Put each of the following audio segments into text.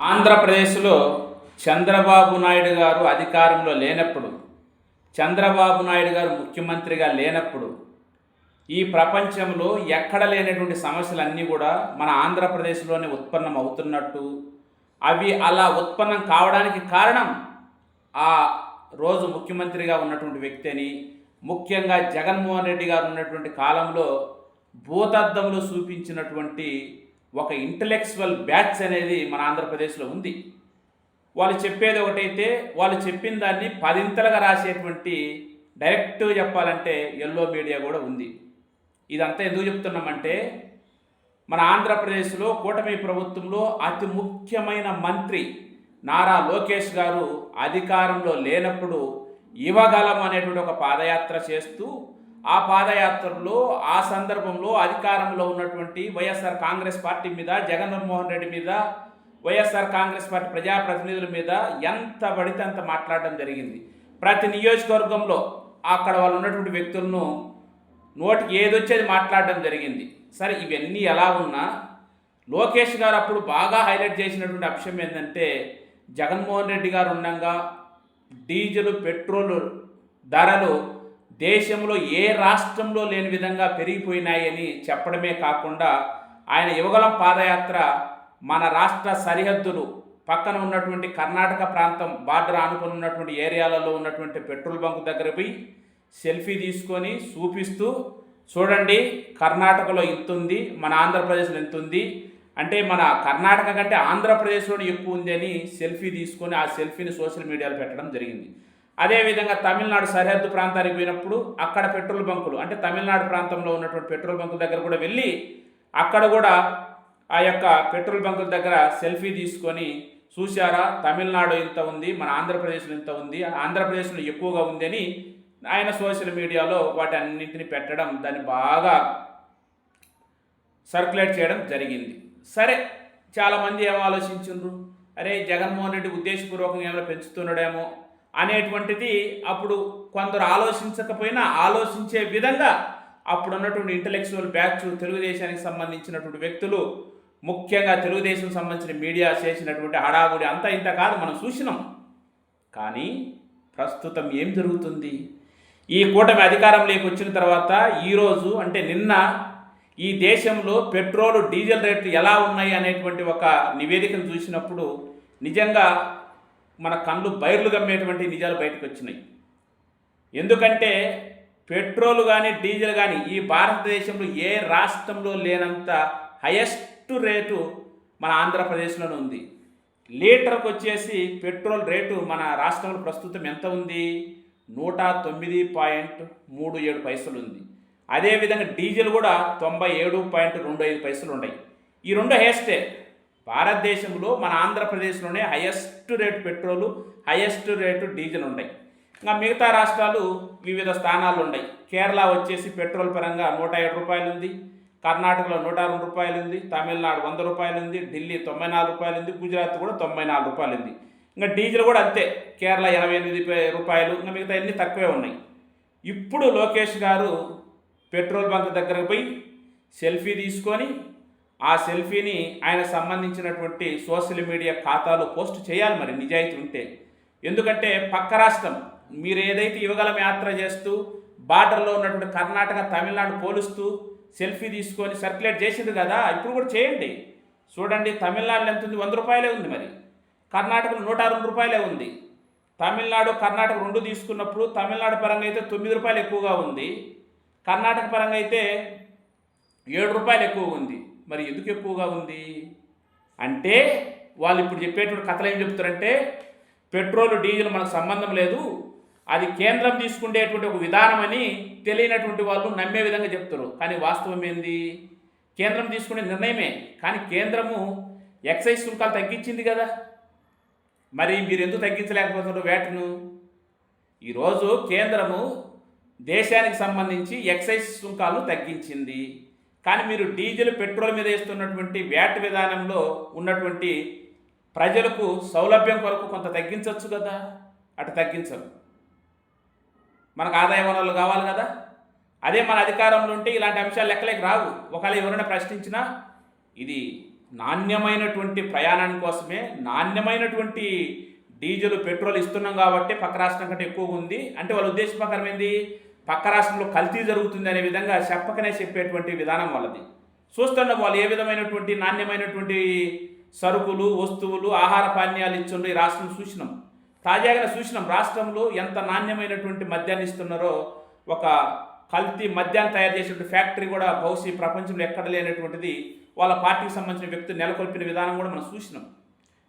ఆంధ్రప్రదేశ్లో చంద్రబాబు నాయుడు గారు అధికారంలో లేనప్పుడు చంద్రబాబు నాయుడు గారు ముఖ్యమంత్రిగా లేనప్పుడు ఈ ప్రపంచంలో ఎక్కడ లేనటువంటి సమస్యలన్నీ కూడా మన ఆంధ్రప్రదేశ్లోనే ఉత్పన్నం అవుతున్నట్టు అవి అలా ఉత్పన్నం కావడానికి కారణం ఆ రోజు ముఖ్యమంత్రిగా ఉన్నటువంటి వ్యక్తి అని ముఖ్యంగా జగన్మోహన్ రెడ్డి గారు ఉన్నటువంటి కాలంలో భూతద్దంలో చూపించినటువంటి ఒక ఇంటలెక్చువల్ బ్యాచ్ అనేది మన ఆంధ్రప్రదేశ్లో ఉంది. వాళ్ళు చెప్పేది ఒకటైతే వాళ్ళు చెప్పిన దాన్ని పదింతలుగా రాసేటువంటి డైరెక్ట్ చెప్పాలంటే ఎల్లో మీడియా కూడా ఉంది. ఇదంతా ఎందుకు చెప్తున్నామంటే మన ఆంధ్రప్రదేశ్లో కూటమి ప్రభుత్వంలో అతి ముఖ్యమైన మంత్రి నారా లోకేష్ గారు అధికారంలో లేనప్పుడు ఇవ్వగలం అనేటువంటి ఒక పాదయాత్ర చేస్తూ ఆ పాదయాత్రలో ఆ సందర్భంలో అధికారంలో ఉన్నటువంటి వైఎస్ఆర్ కాంగ్రెస్ పార్టీ మీద జగన్మోహన్ రెడ్డి మీద వైఎస్ఆర్ కాంగ్రెస్ పార్టీ ప్రజాప్రతినిధుల మీద ఎంత పడితే అంత మాట్లాడడం జరిగింది. ప్రతి నియోజకవర్గంలో అక్కడ వాళ్ళు ఉన్నటువంటి వ్యక్తులను నోటికి ఏదొచ్చేది మాట్లాడడం జరిగింది. సరే ఇవన్నీ ఎలా ఉన్నా లోకేష్ గారు అప్పుడు బాగా హైలైట్ చేసినటువంటి అంశం ఏంటంటే జగన్మోహన్ రెడ్డి గారు ఉండగా డీజిల్ పెట్రోల్ ధరలు దేశంలో ఏ రాష్ట్రంలో లేని విధంగా పెరిగిపోయినాయని చెప్పడమే కాకుండా ఆయన యువగలం పాదయాత్ర మన రాష్ట్ర సరిహద్దులు పక్కన ఉన్నటువంటి కర్ణాటక ప్రాంతం బార్డర్ ఆనుకుని ఉన్నటువంటి ఏరియాలలో ఉన్నటువంటి పెట్రోల్ బంక్ దగ్గర పోయి సెల్ఫీ తీసుకొని చూపిస్తూ చూడండి కర్ణాటకలో ఇంత ఉంది మన ఆంధ్రప్రదేశ్లో ఎంత ఉంది అంటే మన కర్ణాటక కంటే ఆంధ్రప్రదేశ్లోనే ఎక్కువ ఉంది అని సెల్ఫీ తీసుకొని ఆ సెల్ఫీని సోషల్ మీడియాలో పెట్టడం జరిగింది. అదేవిధంగా తమిళనాడు సరిహద్దు ప్రాంతానికి పోయినప్పుడు అక్కడ పెట్రోల్ బంకులు అంటే తమిళనాడు ప్రాంతంలో ఉన్నటువంటి పెట్రోల్ బంకుల దగ్గర కూడా వెళ్ళి అక్కడ కూడా ఆ యొక్క పెట్రోల్ బంకుల దగ్గర సెల్ఫీ తీసుకొని చూశారా తమిళనాడు ఇంత ఉంది మన ఆంధ్రప్రదేశ్లో ఇంత ఉంది ఆంధ్రప్రదేశ్లో ఎక్కువగా ఉంది అని ఆయన సోషల్ మీడియాలో వాటి అన్నింటిని పెట్టడం దాన్ని బాగా సర్క్యులేట్ చేయడం జరిగింది. సరే చాలామంది ఏం ఆలోచించుండ్రు? అరే జగన్మోహన్ రెడ్డి ఉద్దేశపూర్వకంగా ఏమైనా పెంచుతున్నాడేమో? అనేటువంటిది అప్పుడు కొందరు ఆలోచించకపోయినా ఆలోచించే విధంగా అప్పుడు ఉన్నటువంటి ఇంటలెక్చువల్ బ్యాచ్ తెలుగుదేశానికి సంబంధించినటువంటి వ్యక్తులు ముఖ్యంగా తెలుగుదేశం సంబంధించిన మీడియా చేసినటువంటి హడావుడి అంతా ఇంత కాదు మనం చూసినాం. కానీ ప్రస్తుతం ఏం జరుగుతుంది? ఈ కూటమి అధికారంలోకి వచ్చిన తర్వాత ఈరోజు అంటే నిన్న ఈ దేశంలో పెట్రోల్ డీజిల్ రేట్లు ఎలా ఉన్నాయి అనేటువంటి ఒక నివేదికను చూసినప్పుడు నిజంగా మన కళ్ళు బైర్లు గమ్మేటువంటి నిజాలు బయటకు వచ్చినాయి. ఎందుకంటే పెట్రోల్ కానీ డీజిల్ కానీ ఈ భారతదేశంలో ఏ రాష్ట్రంలో లేనంత హయెస్ట్ రేటు మన ఆంధ్రప్రదేశ్లోనే ఉంది. లీటర్కి వచ్చేసి పెట్రోల్ రేటు మన రాష్ట్రంలో ప్రస్తుతం ఎంత ఉంది? నూట తొమ్మిది పాయింట్ మూడు ఏడు పైసలు ఉంది. అదేవిధంగా డీజిల్ కూడా తొంభై ఏడు పాయింట్ రెండు ఐదు పైసలు ఉన్నాయి. ఈ రెండు హైయెస్టే. భారతదేశంలో మన ఆంధ్రప్రదేశ్లోనే highest rate petrol highest rate diesel ఉన్నాయి ఇంకా మిగతా రాష్ట్రాలు వివిధ స్థానాలు ఉన్నాయి. కేరళ వచ్చేసి పెట్రోల్ పరంగా నూట ఏడు రూపాయలు ఉంది కర్ణాటకలో నూట రెండు రూపాయలు ఉంది తమిళనాడు వంద రూపాయలు ఉంది ఢిల్లీ తొంభై నాలుగు రూపాయలు ఉంది గుజరాత్ కూడా తొంభై నాలుగు రూపాయలు ఉంది ఇంకా డీజిల్ కూడా అంతే కేరళ ఎనభై ఎనిమిది రూపాయలు ఇంకా మిగతా అన్ని తక్కువే ఉన్నాయి. ఇప్పుడు లోకేష్ గారు పెట్రోల్ బంక్ దగ్గరకు పోయి సెల్ఫీ తీసుకొని ఆ సెల్ఫీని ఆయన సంబంధించినటువంటి సోషల్ మీడియా ఖాతాలో పోస్ట్ చేయాలి మరి నిజాయితీ ఉంటే. ఎందుకంటే పక్క రాష్ట్రం మీరు ఏదైతే యువగలం యాత్ర చేస్తూ బార్డర్లో ఉన్నటువంటి కర్ణాటక తమిళనాడు పోలుస్తూ సెల్ఫీ తీసుకొని సర్క్యులేట్ చేసింది కదా ఇప్పుడు కూడా చేయండి. చూడండి తమిళనాడులో ఎంత ఉంది? వంద రూపాయలే ఉంది మరి. కర్ణాటకలో నూట రెండు రూపాయలే ఉంది. తమిళనాడు కర్ణాటక రెండు తీసుకున్నప్పుడు తమిళనాడు పరంగా అయితే తొమ్మిది రూపాయలు ఎక్కువగా ఉంది. కర్ణాటక పరంగా అయితే ఏడు రూపాయలు ఎక్కువగా ఉంది. మరి ఎందుకు ఎక్కువగా ఉంది? అంటే వాళ్ళు ఇప్పుడు చెప్పేటువంటి కథలు ఏం చెప్తారంటే పెట్రోల్ డీజిల్ మనకు సంబంధం లేదు. అది కేంద్రం తీసుకునేటువంటి ఒక విధానం అని తెలియనటువంటి వాళ్ళు నమ్మే విధంగా చెప్తారు. కానీ వాస్తవం ఏంది? కేంద్రం తీసుకునే నిర్ణయమే. కానీ కేంద్రము ఎక్సైజ్ సుంకాలు తగ్గించింది కదా. మరి మీరు ఎందుకు తగ్గించలేకపోతున్నారు వేటను? ఈరోజు కేంద్రము దేశానికి సంబంధించి ఎక్సైజ్ సుంకాలను తగ్గించింది. కానీ మీరు డీజిల్ పెట్రోల్ మీద వేస్తున్నటువంటి వ్యాట్ విధానంలో ఉన్నటువంటి ప్రజలకు సౌలభ్యం కొరకు కొంత తగ్గించవచ్చు కదా? అటు తగ్గించరు. మనకు ఆదాయ వనరులు కావాలి కదా? అదే మన అధికారంలో ఉంటే ఇలాంటి అంశాలు లెక్కలేకి రావు. ఒకవేళ ఎవరైనా ప్రశ్నించినా ఇది నాణ్యమైనటువంటి ప్రయాణం కోసమే నాణ్యమైనటువంటి డీజిల్ పెట్రోల్ ఇస్తున్నాం కాబట్టి పక్క రాష్ట్రం కంటే ఎక్కువగా ఉంది. అంటే వాళ్ళ ఉద్దేశ ప్రకారం ఏంది? పక్క రాష్ట్రంలో కల్తీ జరుగుతుంది అనే విధంగా చెప్పకనే చెప్పేటువంటి విధానం వాళ్ళది. చూస్తున్నాం వాళ్ళు ఏ విధమైనటువంటి నాణ్యమైనటువంటి సరుకులు వస్తువులు ఆహార పానీయాలు ఇచ్చిండ్రు ఈ రాష్ట్రం చూసినాం. తాజాగా చూసినాం రాష్ట్రంలో ఎంత నాణ్యమైనటువంటి మద్యాన్ని ఇస్తున్నారో ఒక కల్తీ మద్యాన్ని తయారు చేసేటువంటి ఫ్యాక్టరీ కూడా బహుశీ ప్రపంచంలో ఎక్కడ లేనటువంటిది వాళ్ళ పార్టీకి సంబంధించిన వ్యక్తులు నెలకొల్పిన విధానం కూడా మనం చూసినాం.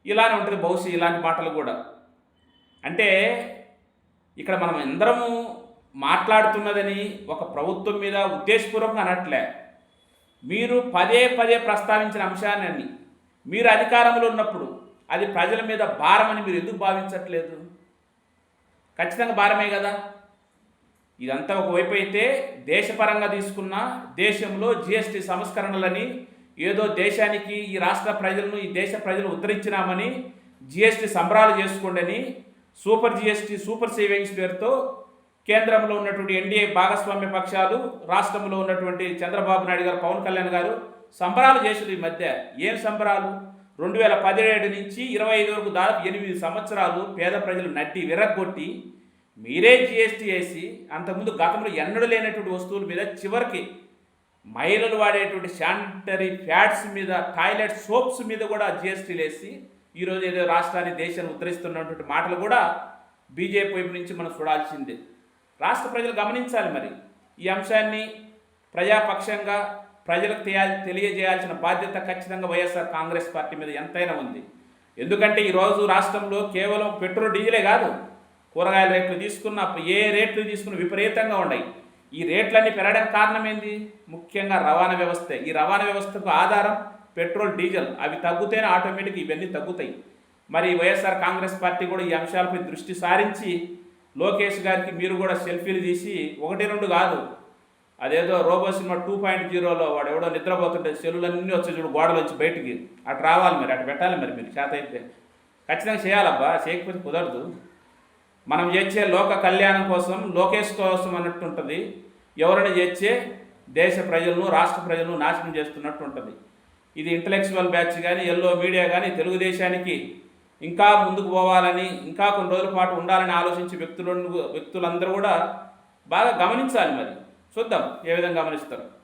ఇలానే ఉంటుంది బహుశీ ఇలాంటి మాటలు కూడా. అంటే ఇక్కడ మనం అందరము మాట్లాడుతున్నదని ఒక ప్రభుత్వం మీద ఉద్దేశపూర్వకంగా అనట్లే. మీరు పదే పదే ప్రస్తావించిన అంశాన్ని మీరు అధికారంలో ఉన్నప్పుడు అది ప్రజల మీద భారమని మీరు ఎందుకు భావించట్లేదు? ఖచ్చితంగా భారమే కదా? ఇదంతా ఒకవైపు అయితే దేశపరంగా తీసుకున్న దేశంలో జిఎస్టీ సంస్కరణలని ఏదో దేశానికి ఈ రాష్ట్ర ప్రజలను ఈ దేశ ప్రజలు ఉద్ధరించినామని జిఎస్టీ సంబరాలు చేసుకోండి సూపర్ జిఎస్టీ సూపర్ సేవింగ్స్ పేరుతో కేంద్రంలో ఉన్నటువంటి ఎన్డీఏ భాగస్వామ్య పక్షాలు రాష్ట్రంలో ఉన్నటువంటి చంద్రబాబు నాయుడు గారు పవన్ కళ్యాణ్ గారు సంబరాలు చేసారు ఈ మధ్య. ఏం సంబరాలు? రెండు వేల పదిహేడు నుంచి ఇరవై ఐదు వరకు దాదాపు ఎనిమిది సంవత్సరాలు పేద ప్రజలు నడ్డి విరగ్గొట్టి మీరే జిఎస్టీ వేసి అంతకుముందు గతంలో ఎన్నడూ లేనటువంటి వస్తువుల మీద చివరికి మహిళలు వాడేటువంటి శానిటరీ ప్యాడ్స్ మీద టాయిలెట్ సోప్స్ మీద కూడా జిఎస్టీలు వేసి ఈరోజు ఏదో రాష్ట్రాన్ని దేశాన్ని ఉద్ధరిస్తున్నటువంటి మాటలు కూడా బీజేపీ వైపు నుంచి మనం చూడాల్సిందే. రాష్ట్ర ప్రజలు గమనించాలి మరి. ఈ అంశాన్ని ప్రజాపక్షంగా ప్రజలకు తెలియ- తెలియజేయాల్సిన బాధ్యత ఖచ్చితంగా వైఎస్ఆర్ కాంగ్రెస్ పార్టీ మీద ఎంతైనా ఉంది. ఎందుకంటే ఈరోజు రాష్ట్రంలో కేవలం పెట్రోల్ డీజిలే కాదు కూరగాయల రేట్లు తీసుకున్న ఏ రేట్లు తీసుకున్న విపరీతంగా ఉన్నాయి. ఈ రేట్లన్నీ పెరగడానికి కారణం ఏంది ముఖ్యంగా రవాణా వ్యవస్థ. ఈ రవాణా వ్యవస్థకు ఆధారం పెట్రోల్ డీజిల్. అవి తగ్గుతేనే ఆటోమేటిక్ ఇవన్నీ తగ్గుతాయి. మరి వైఎస్ఆర్ కాంగ్రెస్ పార్టీ కూడా ఈ అంశాలపై దృష్టి సారించి లోకేష్ గారికి మీరు కూడా సెల్ఫీలు తీసి ఒకటి రెండు కాదు. అదేదో రోబో సినిమా టూ పాయింట్ జీరోలో వాడు ఎవడో నిద్రపోతుంటే సెల్లులన్నీ వచ్చి చూడు గోడలు వచ్చి బయటికి. అటు రావాలి మరి అటు పెట్టాలి మరి మీరు చేత అయితే. ఖచ్చితంగా చేయాలబ్బా చేయకపోతే కుదరదు. మనం చేసే లోక కళ్యాణం కోసం లోకేష్ కోసం అన్నట్టు ఉంటుంది. ఎవరైనా చేసే దేశ ప్రజలను రాష్ట్ర ప్రజలను నాశనం చేస్తున్నట్టు ఉంటుంది. ఇది ఇంటలెక్చువల్ బ్యాచ్ కానీ ఎల్లో మీడియా కానీ తెలుగుదేశానికి ఇంకా ముందుకు పోవాలని ఇంకా కొన్ని రోజుల పాటు ఉండాలని ఆలోచించే వ్యక్తులు వ్యక్తులందరూ కూడా బాగా గమనించాలి మరి. చూద్దాం ఏ విధంగా గమనిస్తారు.